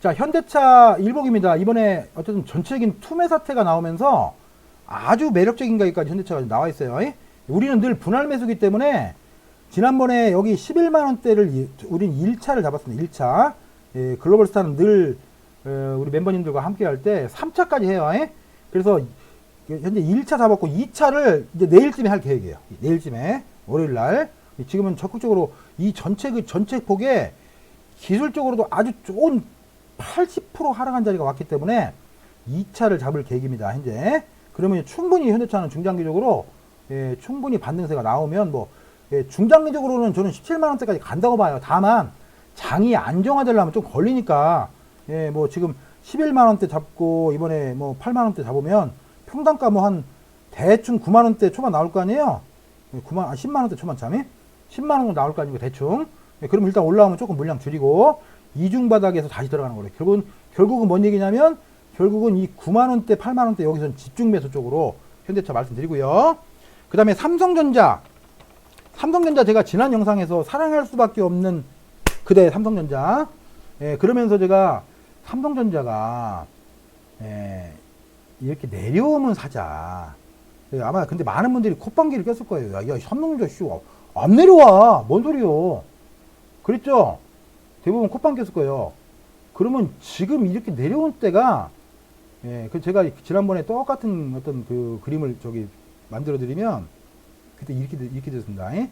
자, 현대차 일복입니다. 이번에 어쨌든 전체적인 투매 사태가 나오면서 아주 매력적인 가격까지 현대차가 나와 있어요. 이? 우리는 늘 분할 매수기 때문에 지난번에 여기 11만 원대를 우린 1차를 잡았습니다. 1차. 예, 글로벌 스타는 늘 어, 우리 멤버님들과 함께 할 때 3차까지 해요. 이? 그래서 현재 1차 잡았고 2차를 이제 내일쯤에 할 계획이에요. 내일쯤에 월요일 날. 지금은 적극적으로 이 전체 그 전체 폭에 기술적으로도 아주 좋은 80% 하락한 자리가 왔기 때문에 2차를 잡을 계획입니다. 현재. 그러면 충분히 현대차는 중장기적으로 예, 충분히 반등세가 나오면 뭐 예, 중장기적으로는 저는 17만 원대까지 간다고 봐요. 다만 장이 안정화되려면 좀 걸리니까 예, 뭐 지금 11만 원대 잡고 이번에 뭐 8만 원대 잡으면 평단가 뭐 한 대충 9만 원대 초반 나올 거 아니에요? 9만 아, 10만 원대 초반 참이 10만 원 나올 거 아니고 대충. 예, 그럼 일단 올라오면 조금 물량 줄이고 이중 바닥에서 다시 들어가는 거예요. 결국은 결국은 뭔 얘기냐면 결국은 이 9만 원대, 8만 원대 여기서는 집중 매수 쪽으로 현대차 말씀드리고요. 그다음에 삼성전자. 삼성전자 제가 지난 영상에서 사랑할 수밖에 없는 그대 삼성전자. 예, 그러면서 제가 삼성전자가 예, 이렇게 내려오면 사자. 예, 아마 근데 많은 분들이 콧방귀를 꼈을 거예요. 야, 야 삼성전자 씨, 안 내려와. 뭔 소리요? 그랬죠? 대부분 콧방 꼈을 거예요. 그러면 지금 이렇게 내려온 때가 예, 그 제가 지난번에 똑같은 어떤 그 그림을 저기 만들어 드리면 그때 이렇게 되- 이렇게 됐습니다. 예,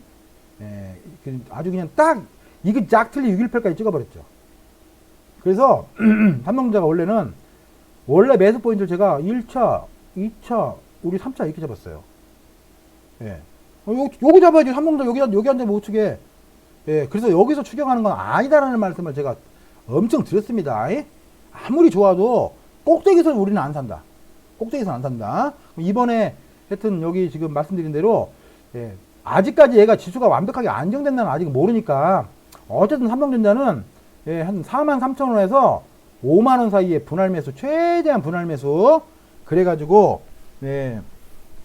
예, 그 아주 그냥 딱 이거 쫙 틀리 618까지 찍어버렸죠. 그래서 삼성자가 원래는 원래 매수 포인트를 제가 1차, 2차, 우리 3차 이렇게 잡았어요. 예. 어, 요, 여기 잡아야지 삼성자 여기 여기 앉아 못 추게. 예, 그래서 여기서 추격하는 건 아니다라는 말씀을 제가 엄청 드렸습니다. 예? 아무리 좋아도 꼭대기에서 우리는 안 산다. 꼭대기에서 안 산다. 이번에 하여튼 여기 지금 말씀드린 대로 예, 아직까지 얘가 지수가 완벽하게 안정된다는 아직 모르니까 어쨌든 삼성전자는 예, 한 4만 3천 원에서 5만 원 사이에 분할 매수 최대한 분할 매수 그래가지고 네,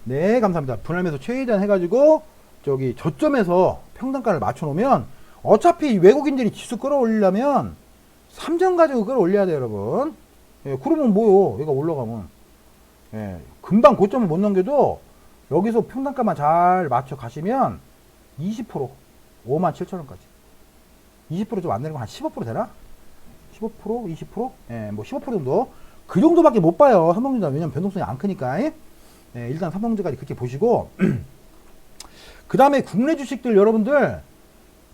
네 감사합니다. 분할 매수 최대한 해가지고 저기 저점에서 평단가를 맞춰놓으면 어차피 외국인들이 지수 끌어올리려면 삼전 가지고 끌어올려야 돼요, 여러분. 예, 그러면 뭐요? 얘가 올라가면. 예, 금방 고점을 못 넘겨도 여기서 평단가만 잘 맞춰 가시면 20% 5만 7천 원까지. 20%좀 안 되는 거 한 15% 되나? 15% 20%? 예, 뭐 15% 정도. 그 정도밖에 못 봐요. 삼성전자 왜냐면 변동성이 안 크니까. 예, 일단 삼성전자까지 그렇게 보시고 그 다음에 국내 주식들 여러분들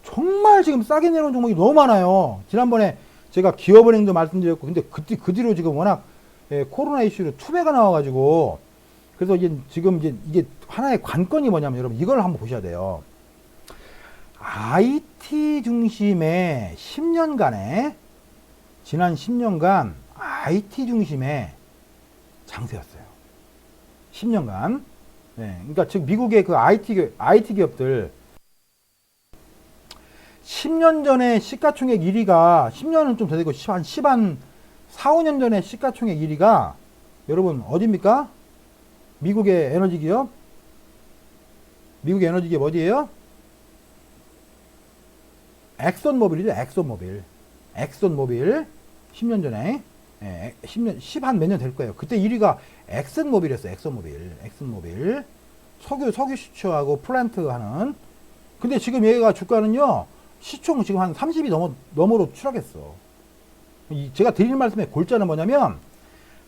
정말 지금 싸게 내려온 종목이 너무 많아요. 지난번에 제가 기업은행도 말씀드렸고, 근데 그, 뒤- 그 뒤로 지금 워낙 예, 코로나 이슈로 투배가 나와가지고, 그래서 이제 지금 이제 이게 하나의 관건이 뭐냐면 여러분 이걸 한번 보셔야 돼요. IT 중심의 10년간의 지난 10년간 IT 중심의 장세였어요. 10년간. 네, 그러니까 즉 미국의 그 IT 기- IT 기업들 10년 전에 시가총액 1위가 10년은 좀더 되고 10, 한 10, 한 4, 5년 전에 시가총액 1위가 여러분 어디입니까? 미국의 에너지 기업? 미국의 에너지 기업 어디예요? 엑손모빌이죠. 엑손모빌. 엑손모빌 10년 전에 예, 10년 10 한 몇 년 될 거예요. 그때 1위가 엑슨모빌이었어요. 엑슨모빌. 엑슨모빌. 석유 석유 시추하고 플란트 하는 근데 지금 얘가 주가는요. 시총 지금 한 30이 넘어 넘어로 추락했어. 이 제가 드리는 말씀의 골자는 뭐냐면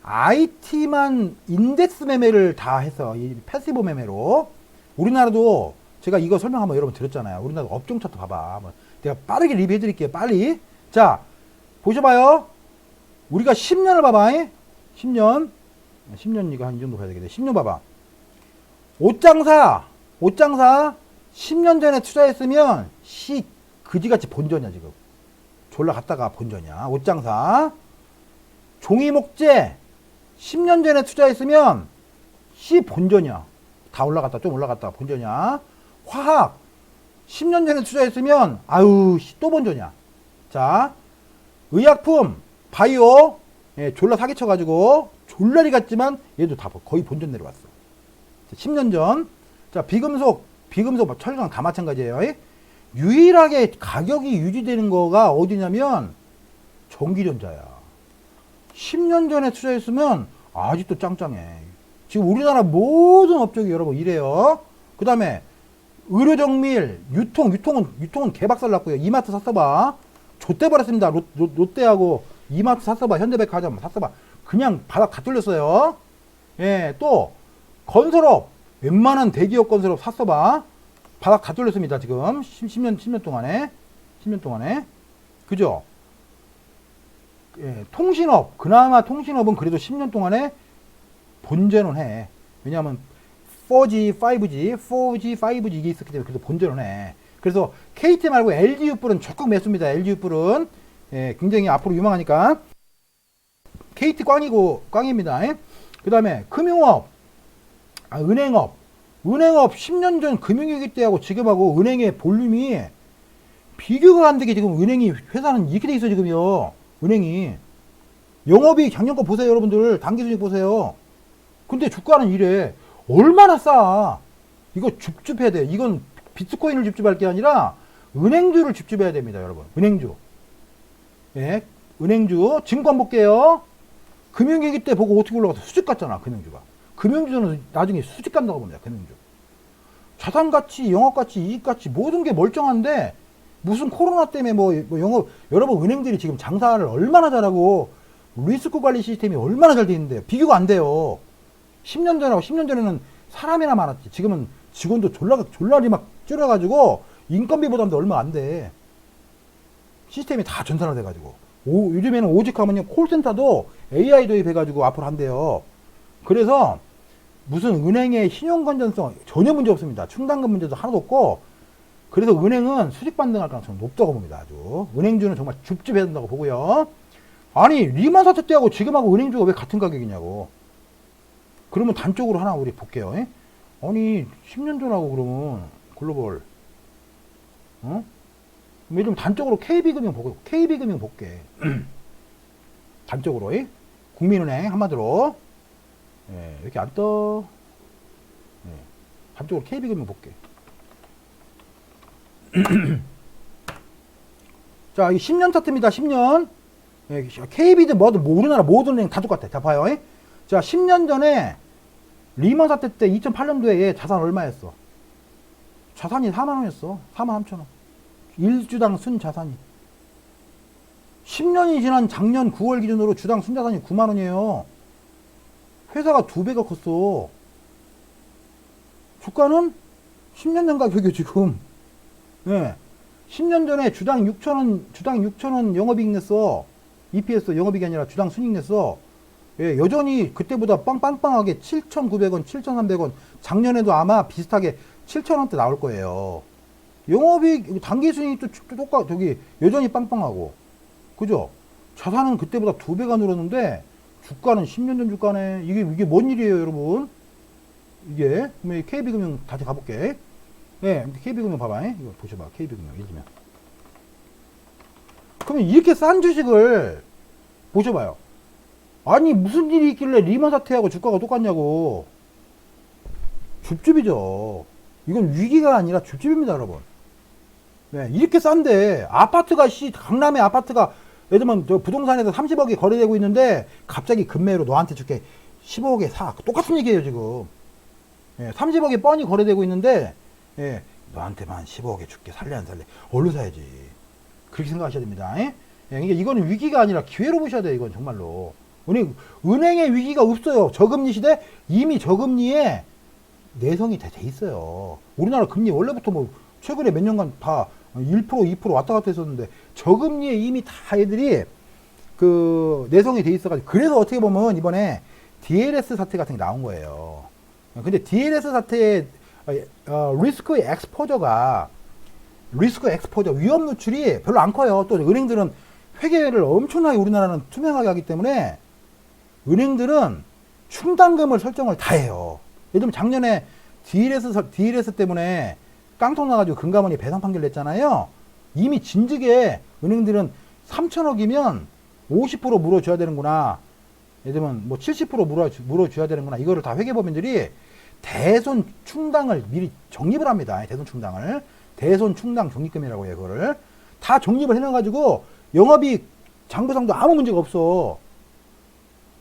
IT만 인덱스 매매를 다 해서 이 패시브 매매로 우리나라도 제가 이거 설명 한번 여러분 드렸잖아요. 우리나라 업종 차트 봐봐. 내가 빠르게 리뷰해 드릴게요. 빨리. 자, 보셔봐요. 우리가 10년을 봐봐. 10년. 10년 이거 한 이 정도 봐야 되겠네. 10년 봐봐. 옷장사. 옷장사. 10년 전에 투자했으면 시 그지같이 본전이야 지금. 졸라 갔다가 본전이야. 옷장사. 종이목재. 10년 전에 투자했으면 시 본전이야. 다 올라갔다 좀 올라갔다 본전이야. 화학. 10년 전에 투자했으면 아유 씨, 또 본전이야. 자, 의약품, 바이오, 예, 졸라 사기쳐가지고 졸라리 같지만 얘도 다 거의 본전 내려왔어. 10년 전. 자, 비금속, 비금속, 뭐 철강 다 마찬가지예요. 예? 유일하게 가격이 유지되는 거가 어디냐면 전기전자야. 10년 전에 투자했으면 아직도 짱짱해. 지금 우리나라 모든 업종이 여러분 이래요. 그 다음에 의료정밀, 유통, 유통은, 유통은 개박살 났고요. 이마트 샀어봐. 좆대버렸습니다. 롯데하고 이마트 샀어봐. 현대백화점 샀어봐. 그냥 바닥 다 뚫렸어요. 예, 또, 건설업. 웬만한 대기업 건설업 샀어봐. 바닥 다 뚫렸습니다. 지금. 10, 년 10년 동안에. 10년 동안에. 그죠? 예, 통신업. 그나마 통신업은 그래도 10년 동안에 본전은 해. 왜냐하면 4G, 5G, 4G, 5G 이게 있었기 때문에 그래도 본전은 해. 그래서 KT 말고 LGU 뿔은 적극 매수입니다. LGU 뿔은 예, 굉장히 앞으로 유망하니까 KT 꽝이고 꽝입니다. 그 다음에 금융업, 아, 은행업, 은행업 10년 전 금융위기 때하고 지금하고 은행의 볼륨이 비교가 안 되게 지금 은행이 회사는 이렇게 돼 있어 지금요. 은행이 영업이 작년 거 보세요 여러분들 단기순이익 보세요. 근데 주가는 이래 얼마나 싸? 이거 줍줍해야 돼. 이건 비트코인을 줍줍할 게 아니라 은행주를 줍줍해야 됩니다, 여러분. 은행주. 예, 은행주 증권 볼게요. 금융위기 때 보고 어떻게 올라가서 수직 갔잖아, 금융주가. 금융주는 나중에 수직 간다고 봅니다, 금융주. 자산 가치, 영업 가치, 이익 가치 모든 게 멀쩡한데 무슨 코로나 때문에 뭐, 뭐 영업 여러분 은행들이 지금 장사를 얼마나 잘하고 리스크 관리 시스템이 얼마나 잘 돼 있는데 비교가 안 돼요. 10년 전하고 10년 전에는 사람이나 많았지. 지금은 직원도 졸라 졸라리 막 줄여가지고 인건비 보담도 얼마 안 돼. 시스템이 다 전산화 돼가지고 오, 요즘에는 오직 하면요 콜센터도 AI 도입해가지고 앞으로 한대요. 그래서 무슨 은행의 신용 건전성 전혀 문제 없습니다. 충당금 문제도 하나도 없고 그래서 은행은 수직 반등할 가능성이 높다고 봅니다. 아주 은행주는 정말 줍줍해야 된다고 보고요. 아니 리만 사태 때하고 지금하고 은행주가 왜 같은 가격이냐고. 그러면 단적으로 하나 우리 볼게요. 예? 아니 10년 전하고 그러면 글로벌 어? 요즘 단적으로 KB금융 보고 KB금융 볼게. 단적으로 예? 국민은행 한마디로 예, 이렇게 안 떠. 예, 단적으로 KB금융 볼게. 자, 이 10년 차트입니다. 10년. 예, KB든 뭐든 뭐 우리나라 모든 은행 다 똑같아. 자, 봐요. 예? 자, 10년 전에 리먼 사태 때 2008년도에 얘 자산 얼마였어? 자산이 4만 원이었어. 4만 3천 원. 1주당 순 자산이. 10년이 지난 작년 9월 기준으로 주당 순 자산이 9만 원이에요. 회사가 두 배가 컸어. 주가는 10년 전 가격이 지금 예. 10년 전에 주당 6천원, 주당 6천원 영업이익 냈어. EPS 영업이익이 아니라 주당 순이익 냈어. 예, 여전히 그때보다 빵빵빵하게 7,900원, 7,300원, 작년에도 아마 비슷하게 7,000원대 나올 거예요. 영업이익, 단기 순이익도 똑같, 저기, 여전히 빵빵하고. 그죠? 자산은 그때보다 두 배가 늘었는데, 주가는 10년 전 주가네. 이게, 이게 뭔 일이에요, 여러분? 이게, 그러면 KB금융 다시 가볼게. 예, KB금융 봐봐. 이거 보셔봐. KB금융, 들면. 그러면 이렇게 싼 주식을 보셔봐요. 아니, 무슨 일이 있길래 리만 사태하고 주가가 똑같냐고. 줍줍이죠. 이건 위기가 아니라 줍줍입니다, 여러분. 네, 이렇게 싼데, 아파트가, 씨, 강남의 아파트가, 예를 들면, 저 부동산에서 30억이 거래되고 있는데, 갑자기 금매로 너한테 줄게 15억에 사. 똑같은 얘기예요, 지금. 예, 30억이 뻔히 거래되고 있는데, 예, 너한테만 15억에 줄게. 살래, 안 살래? 얼른 사야지. 그렇게 생각하셔야 됩니다. 예? 예, 그러니까 이거는 위기가 아니라 기회로 보셔야 돼요, 이건 정말로. 은행, 은행의 위기가 없어요. 저금리 시대 이미 저금리에 내성이 다 돼 있어요. 우리나라 금리 원래부터 뭐 최근에 몇 년간 다 1% 2% 왔다 갔다 했었는데 저금리에 이미 다 애들이 그 내성이 돼 있어가지고 그래서 어떻게 보면 이번에 DLS 사태 같은 게 나온 거예요. 근데 DLS 사태의 어, 리스크 엑스포저가 리스크 엑스포저 위험 노출이 별로 안 커요. 또 은행들은 회계를 엄청나게 우리나라는 투명하게 하기 때문에 은행들은 충당금을 설정을 다 해요. 예를 들면 작년에 DLS, 설- DLS 때문에 깡통 나가지고 금감원이 배상 판결 냈잖아요. 이미 진즉에 은행들은 3천억이면 50% 물어줘야 되는구나. 예를 들면 뭐 70% 물어, 물어줘야 되는구나. 이거를 다 회계법인들이 대손 충당을 미리 적립을 합니다. 대손 충당을. 대손 충당 적립금이라고 해요, 그거를. 다 적립을 해놔가지고 영업이익 장부상도 아무 문제가 없어.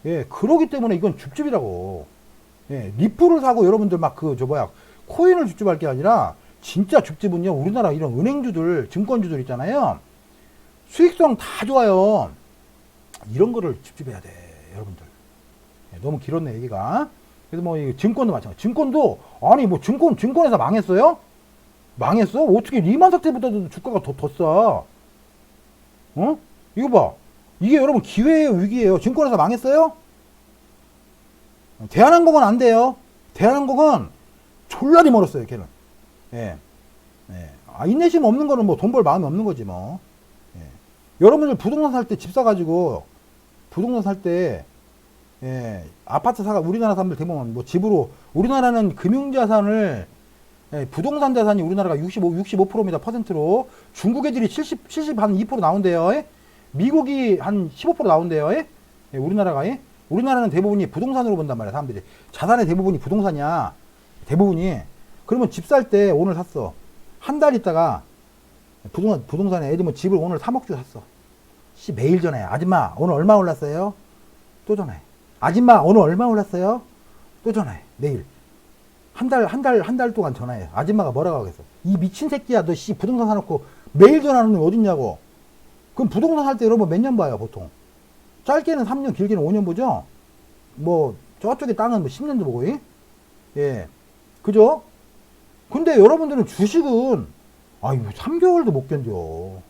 예, 그러기 때문에 이건 줍줍이라고. 예, 리플을 사고 여러분들 막 그, 저 뭐야, 코인을 줍줍할 게 아니라, 진짜 줍줍은요, 우리나라 이런 은행주들, 증권주들 있잖아요. 수익성 다 좋아요. 이런 거를 줍줍해야 돼, 여러분들. 예, 너무 길었네, 얘기가. 그래서 뭐, 이 증권도 마찬가지. 증권도, 아니, 뭐, 증권, 증권회사 망했어요? 망했어? 어떻게 리만 사태보다도 주가가 더, 더 싸? 어? 이거 봐. 이게 여러분 기회예요, 위기예요. 증권회사 망했어요? 대한항공은 안 돼요. 대한항공은 졸라리 멀었어요, 걔는. 예. 예. 아, 인내심 없는 거는 뭐 돈 벌 마음이 없는 거지, 뭐. 예. 여러분들 부동산 살 때 집 사가지고, 부동산 살 때, 예, 아파트 사가, 우리나라 사람들 대부분 뭐 집으로, 우리나라는 금융자산을, 예, 부동산 자산이 우리나라가 65, 65%입니다, 퍼센트로. 중국 애들이 70, 70, 한2% 나온대요. 예? 미국이 한 15% 나온대요. 예? 예, 우리나라가, 예? 우리나라는 대부분이 부동산으로 본단 말이야, 사람들이. 자산의 대부분이 부동산이야. 대부분이. 그러면 집 살 때 오늘 샀어. 한 달 있다가 부동산, 부동산에 애들 뭐 집을 오늘 3억 주 샀어. 씨, 매일 전화해. 아줌마, 오늘 얼마 올랐어요? 또 전화해. 아줌마, 오늘 얼마 올랐어요? 또 전화해. 매일. 한 달, 한 달, 한 달 동안 전화해. 아줌마가 뭐라고 하겠어? 이 미친 새끼야, 너 씨, 부동산 사놓고 매일 전화하는 놈이 어딨냐고. 그럼 부동산 살 때 여러분 몇 년 봐요, 보통? 짧게는 3년, 길게는 5년 보죠? 뭐, 저쪽에 땅은 뭐 10년도 보고, 예? 예. 그죠? 근데 여러분들은 주식은, 아유, 3개월도 못 견뎌.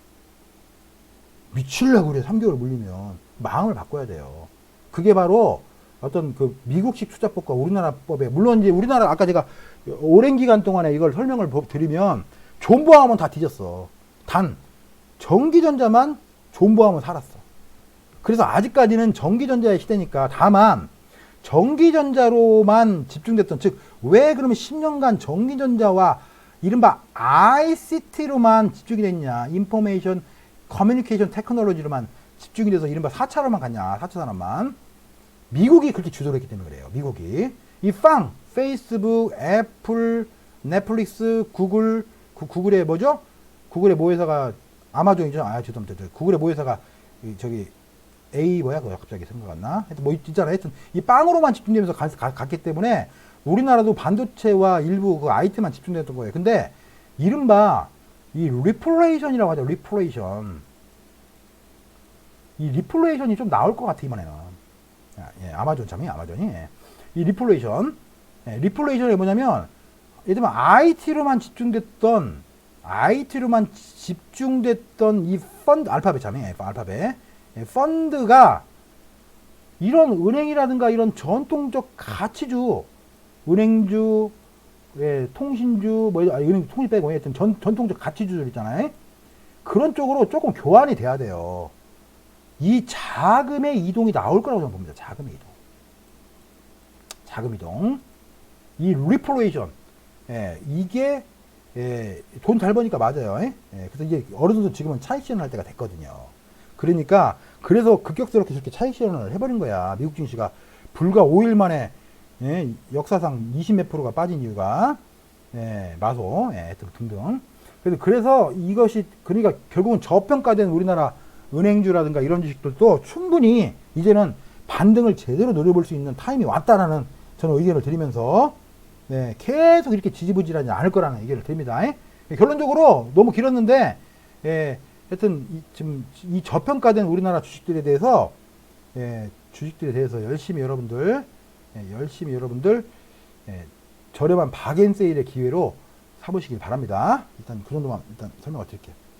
미칠라 그래, 3개월 물리면. 마음을 바꿔야 돼요. 그게 바로 어떤 그 미국식 투자법과 우리나라 법에, 물론 이제 우리나라 아까 제가 오랜 기간 동안에 이걸 설명을 보- 드리면 존버하면 다 뒤졌어. 단, 전기전자만 존버하면 살았어. 그래서 아직까지는 전기전자의 시대니까 다만 전기전자로만 집중됐던 즉 왜 그러면 10년간 전기전자와 이른바 ICT로만 집중이 됐냐 인포메이션 커뮤니케이션 테크놀로지로만 집중이 돼서 이른바 4차로만 갔냐 4차 산업만. 미국이 그렇게 주도를 했기 때문에 그래요 미국이. 이 빵 페이스북 애플 넷플릭스 구글 구, 구글의 뭐죠? 구글의 모회사가 아마존이죠? 아 죄송합니다. 저 구글의 모회사가 이 저기 A 뭐야 그거 갑자기 생각 안 나? 하여튼 뭐 있잖아. 하여튼 이 빵으로만 집중되면서 가, 가, 갔기 때문에 우리나라도 반도체와 일부 그 IT만 집중됐던 거예요. 근데 이른바 이 리플레이션이라고 하죠. 리플레이션. 이 리플레이션이 좀 나올 것 같아 이번에는. 아, 예, 아마존 참이 아마존이 예. 이 리플레이션. 예, 리플레이션이 뭐냐면 예를 들면 IT로만 집중됐던 IT로만 집중됐던 이 펀드 알파벳 참이 예, 알파벳 예, 펀드가 이런 은행이라든가 이런 전통적 가치주, 은행주, 예, 통신주, 뭐, 아니, 은행 통신 빼고, 하여튼 전, 전통적 가치주들 있잖아요. 그런 쪽으로 조금 교환이 돼야 돼요. 이 자금의 이동이 나올 거라고 저는 봅니다. 자금의 이동. 자금 이동. 이 리플레이션. 예, 이게, 예, 돈 잘 버니까 맞아요. 예? 예, 그래서 이제 어른들도 지금은 차익 실현할 때가 됐거든요. 그러니까 그래서 급격스럽게 저렇게 차익 실현을 해버린 거야. 미국 증시가 불과 5일 만에 예, 역사상 20몇 프로가 빠진 이유가 예, 마소 예, 등등. 그래서 그래서 이것이 그러니까 결국은 저평가된 우리나라 은행주라든가 이런 주식들도 충분히 이제는 반등을 제대로 노려볼 수 있는 타임이 왔다라는 저는 의견을 드리면서 네, 계속 이렇게 지지부진하지 않을 거라는 의견을 드립니다. 예? 결론적으로 너무 길었는데 예, 하여튼 이, 지금 이 저평가된 우리나라 주식들에 대해서 예, 주식들에 대해서 열심히 여러분들 예, 열심히 여러분들 예, 저렴한 박앤세일의 기회로 사보시길 바랍니다. 일단 그 정도만 일단 설명을 드릴게요.